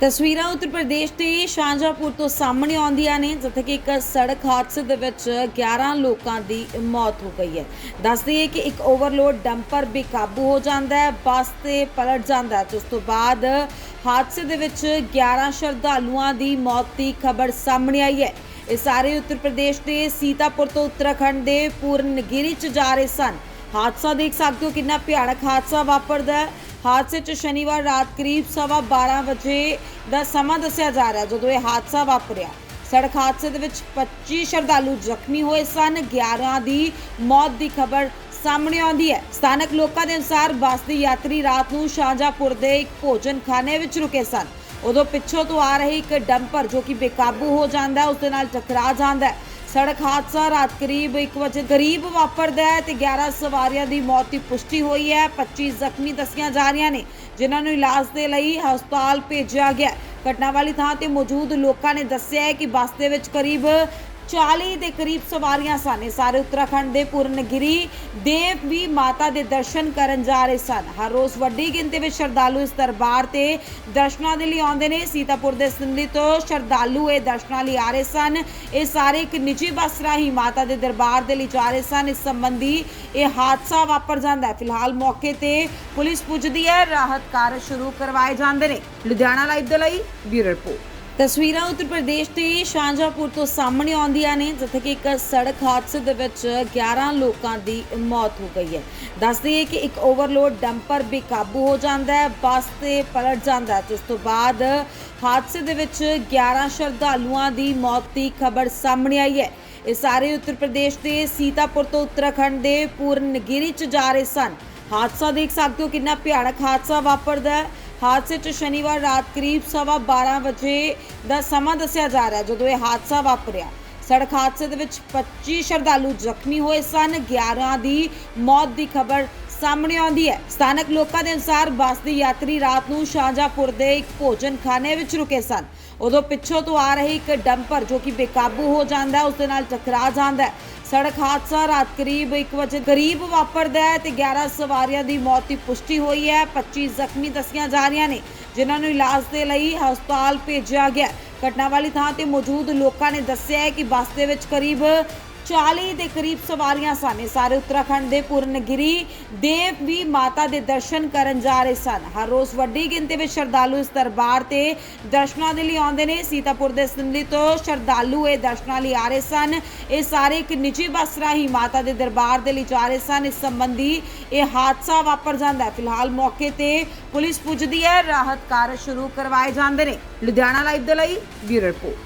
ਤਸਵੀਰਾਂ ਉੱਤਰ ਪ੍ਰਦੇਸ਼ ਦੇ ਸ਼ਾਹਜਹਾਂਪੁਰ ਤੋਂ ਸਾਹਮਣੇ ਆਉਂਦੀਆਂ ਨੇ, ਜਿੱਥੇ ਕਿ ਇੱਕ ਸੜਕ ਹਾਦਸੇ ਦੇ ਵਿੱਚ 11 ਲੋਕਾਂ ਦੀ ਮੌਤ ਹੋ ਗਈ ਹੈ। ਦੱਸਦੀ ਹੈ ਕਿ ਇੱਕ ਓਵਰਲੋਡ ਡੰਪਰ ਬੇਕਾਬੂ ਹੋ ਜਾਂਦਾ ਹੈ, ਬੱਸ ਤੇ ਪਲਟ ਜਾਂਦਾ ਹੈ। ਉਸ ਤੋਂ ਬਾਅਦ ਹਾਦਸੇ ਦੇ ਵਿੱਚ 11 ਸ਼ਰਧਾਲੂਆਂ ਦੀ ਮੌਤ ਦੀ ਖਬਰ ਸਾਹਮਣੇ ਆਈ ਹੈ। ਇਹ ਸਾਰੇ ਉੱਤਰ ਪ੍ਰਦੇਸ਼ ਦੇ ਸੀਤਾਪੁਰ ਤੋਂ ਉੱਤਰਾਖੰਡ ਦੇ ਪੂਰਨਗਿਰੀ ਚ ਜਾ ਰਹੇ ਸਨ। ਹਾਦਸਾ ਦੇਖ ਸਕਦੇ ਹੋ ਕਿੰਨਾ ਭਿਆਨਕ ਹਾਦਸਾ ਵਾਪਰਦਾ ਹੈ। ਹਾਦਸੇ 'ਚ ਸ਼ਨੀਵਾਰ ਰਾਤ ਕਰੀਬ ਸਵਾ 12 ਵਜੇ ਦਾ ਸਮਾਂ ਦੱਸਿਆ ਜਾ ਰਿਹਾ, ਜਦੋਂ ਇਹ ਹਾਦਸਾ ਵਾਪਰਿਆ। ਸੜਕ ਹਾਦਸੇ ਦੇ ਵਿੱਚ 25 ਸ਼ਰਧਾਲੂ ਜ਼ਖਮੀ ਹੋਏ ਸਨ। 11 ਦੀ ਮੌਤ ਦੀ ਖਬਰ ਸਾਹਮਣੇ ਆਉਂਦੀ ਹੈ। ਸਥਾਨਕ ਲੋਕਾਂ ਦੇ ਅਨੁਸਾਰ ਬੱਸ ਦੇ ਯਾਤਰੀ ਰਾਤ ਨੂੰ ਸ਼ਾਹਜਹਾਂਪੁਰ ਦੇ ਇੱਕ ਭੋਜਨ ਖਾਨੇ ਵਿੱਚ ਰੁਕੇ ਸਨ। ਉਦੋਂ ਪਿੱਛੋਂ ਤੋਂ ਆ ਰਹੀ ਇੱਕ ਡੰਪਰ ਜੋ ਕਿ ਬੇਕਾਬੂ ਹੋ ਜਾਂਦਾ ਹੈ, ਉਸ ਦੇ ਨਾਲ ਟਕਰਾ ਜਾਂਦਾ ਹੈ। ਸੜਕ ਹਾਦਸਾ ਰਾਤ ਕਰੀਬ 1 ਵਜੇ ਕਰੀਬ ਵਾਪਰਦਾ ਹੈ ਤੇ 11 ਸਵਾਰੀਆਂ ਦੀ ਮੌਤ ਦੀ ਪੁਸ਼ਟੀ ਹੋਈ ਹੈ। 25 ਜ਼ਖਮੀ ਦੱਸੀਆਂ ਜਾ ਰਹੀਆਂ ਨੇ, ਜਿਨ੍ਹਾਂ ਨੂੰ ਇਲਾਜ ਦੇ ਲਈ ਹਸਪਤਾਲ ਭੇਜਿਆ ਗਿਆ ਘਟਨਾ ਵਾਲੀ ਥਾਂ ਤੇ ਮੌਜੂਦ ਲੋਕਾਂ ਨੇ ਦੱਸਿਆ ਹੈ ਕਿ ਬੱਸ ਦੇ ਵਿੱਚ ਕਰੀਬ 40 ਦੇ ਕਰੀਬ ਸਵਾਰੀਆਂ ਸਨ। ਇਹ ਸਾਰੇ ਉੱਤਰਾਖੰਡ ਦੇ ਪੂਰਨਗਿਰੀ ਦੇਵ ਵੀ ਮਾਤਾ ਦੇ ਦਰਸ਼ਨ ਕਰਨ ਜਾ ਰਹੇ ਸਨ। ਹਰ ਰੋਜ਼ ਵੱਡੀ ਗਿਣਤੀ ਵਿੱਚ ਸ਼ਰਧਾਲੂ ਇਸ ਦਰਬਾਰ ਤੇ ਦਰਸ਼ਨਾਂ ਦੇ ਲਈ ਆਉਂਦੇ ਨੇ। ਸੀਤਾਪੁਰ ਦੇ ਸਿੰਧੀ ਤੋਂ ਸ਼ਰਧਾਲੂ ਇਹ ਦਰਸ਼ਨਾਂ ਲਈ ਆ ਰਹੇ ਸਨ। ਇਹ ਸਾਰੇ ਇੱਕ ਨਿੱਜੀ ਬੱਸ ਰਾਹੀਂ ਮਾਤਾ ਦੇ ਦਰਬਾਰ ਦੇ ਲਈ ਜਾ ਰਹੇ ਸਨ। ਇਸ ਸੰਬੰਧੀ ਇਹ ਹਾਦਸਾ ਵਾਪਰ ਜਾਂਦਾ ਹੈ। ਫਿਲਹਾਲ ਮੌਕੇ ਤੇ ਪੁਲਿਸ ਪੁੱਜਦੀ ਹੈ। ਰਾਹਤ ਕਾਰਜ ਸ਼ੁਰੂ ਕਰਵਾਏ ਜਾਂਦੇ ਨੇ। ਲੁਧਿਆਣਾ ਲਾਈਵ ਦੇ ਲਈ ਬਿਊਰੋ ਰਿਪੋਰਟ। ਤਸਵੀਰਾਂ ਉੱਤਰ ਪ੍ਰਦੇਸ਼ ਦੇ ਸ਼ਾਹਜਹਾਂਪੁਰ ਤੋਂ ਸਾਹਮਣੇ ਆਉਂਦੀਆਂ ਨੇ, ਜਿੱਥੇ ਕਿ ਇੱਕ ਸੜਕ ਹਾਦਸੇ ਦੇ ਵਿੱਚ 11 ਲੋਕਾਂ ਦੀ ਮੌਤ ਹੋ ਗਈ ਹੈ। ਦੱਸਦੀ ਹੈ ਕਿ ਇੱਕ ਓਵਰਲੋਡ ਡੰਪਰ ਬੇਕਾਬੂ ਹੋ ਜਾਂਦਾ ਹੈ, ਬੱਸ ਤੇ ਪਲਟ ਜਾਂਦਾ ਹੈ। ਜਿਸ ਤੋਂ ਬਾਅਦ ਹਾਦਸੇ ਦੇ ਵਿੱਚ 11 ਸ਼ਰਧਾਲੂਆਂ ਦੀ ਮੌਤ ਦੀ ਖਬਰ ਸਾਹਮਣੇ ਆਈ ਹੈ। ਇਹ ਸਾਰੇ ਉੱਤਰ ਪ੍ਰਦੇਸ਼ ਦੇ ਸੀਤਾਪੁਰ ਤੋਂ ਉੱਤਰਾਖੰਡ ਦੇ ਪੂਰਨਗਿਰੀ ਚ ਜਾ ਰਹੇ ਸਨ। ਹਾਦਸਾ ਦੇਖ ਸਕਦੇ ਹੋ ਕਿੰਨਾ ਭਿਆਨਕ ਹਾਦਸਾ ਵਾਪਰਦਾ ਹੈ। ਹਾਦਸੇ 'ਚ ਸ਼ਨੀਵਾਰ ਰਾਤ ਕਰੀਬ ਸਵਾ 12 ਵਜੇ ਦਾ ਸਮਾਂ ਦੱਸਿਆ ਜਾ ਰਿਹਾ ਜਦੋਂ ਇਹ ਹਾਦਸਾ ਵਾਪਰਿਆ। ਸੜਕ ਹਾਦਸੇ ਦੇ ਵਿੱਚ 25 ਸ਼ਰਧਾਲੂ ਜ਼ਖਮੀ ਹੋਏ ਸਨ। 11 ਦੀ ਮੌਤ ਦੀ ਖਬਰ ਸਾਹਮਣੇ ਆਉਂਦੀ ਹੈ। ਸਥਾਨਕ ਲੋਕਾਂ ਦੇ ਅਨੁਸਾਰ ਬੱਸ ਦੇ ਯਾਤਰੀ ਰਾਤ ਨੂੰ ਸ਼ਾਹਜਹਾਂਪੁਰ ਦੇ ਇੱਕ ਭੋਜਨ ਖਾਨੇ ਵਿੱਚ ਰੁਕੇ ਸਨ। ਉਦੋਂ ਪਿੱਛੋਂ ਤੋਂ ਆ ਰਹੀ ਇੱਕ ਡੰਪਰ ਜੋ ਕਿ ਬੇਕਾਬੂ ਹੋ ਜਾਂਦਾ ਹੈ ਉਸ ਦੇ ਨਾਲ ਟਕਰਾ ਜਾਂਦਾ ਹੈ। ਸੜਕ ਹਾਦਸਾ ਰਾਤ ਕਰੀਬ 1 ਵਜੇ ਕਰੀਬ ਵਾਪਰਦਾ ਹੈ ਤੇ 11 ਸਵਾਰੀਆਂ ਦੀ ਮੌਤ ਦੀ ਪੁਸ਼ਟੀ ਹੋਈ ਹੈ। 25 ਜ਼ਖਮੀ ਦੱਸੀਆਂ ਜਾ ਰਹੀਆਂ ਨੇ, ਜਿਨ੍ਹਾਂ ਨੂੰ ਇਲਾਜ ਦੇ ਲਈ ਹਸਪਤਾਲ ਭੇਜਿਆ ਗਿਆ ਘਟਨਾ ਵਾਲੀ ਥਾਂ ਤੇ ਮੌਜੂਦ ਲੋਕਾਂ ਨੇ ਦੱਸਿਆ ਹੈ ਕਿ ਬੱਸ ਦੇ ਵਿੱਚ ਕਰੀਬ 40 ਦੇ ਕਰੀਬ ਸਵਾਰੀਆਂ ਸਨ। ਇਹ ਸਾਰੇ ਉੱਤਰਾਖੰਡ ਦੇ ਪੂਰਨਗਿਰੀ ਦੇਵ ਵੀ ਮਾਤਾ ਦੇ ਦਰਸ਼ਨ ਕਰਨ ਜਾ ਰਹੇ ਸਨ। ਹਰ ਰੋਜ਼ ਵੱਡੀ ਗਿਣਤੀ ਵਿੱਚ ਸ਼ਰਧਾਲੂ ਇਸ ਦਰਬਾਰ ਤੇ ਦਰਸ਼ਨਾਂ ਦੇ ਲਈ ਆਉਂਦੇ ਨੇ। ਸੀਤਾਪੁਰ ਦੇ ਸਿੰਧੀ ਤੋਂ ਸ਼ਰਧਾਲੂ ਇਹ ਦਰਸ਼ਨਾਂ ਲਈ ਆ ਰਹੇ ਸਨ। ਇਹ ਸਾਰੇ ਇੱਕ ਨਿੱਜੀ ਬੱਸ ਰਾਹੀਂ ਮਾਤਾ ਦੇ ਦਰਬਾਰ ਦੇ ਲਈ ਜਾ ਰਹੇ ਸਨ। ਇਸ ਸੰਬੰਧੀ ਇਹ ਹਾਦਸਾ ਵਾਪਰ ਜਾਂਦਾ ਹੈ। ਫਿਲਹਾਲ ਮੌਕੇ ਤੇ ਪੁਲਿਸ ਪੁੱਜਦੀ ਹੈ। ਰਾਹਤ ਕਾਰਜ ਸ਼ੁਰੂ ਕਰਵਾਏ ਜਾਂਦੇ ਨੇ। ਲੁਧਿਆਣਾ ਲਾਈਵ ਦੇ ਲਈ ਬਿਊਰੋ ਰਿਪੋਰਟ।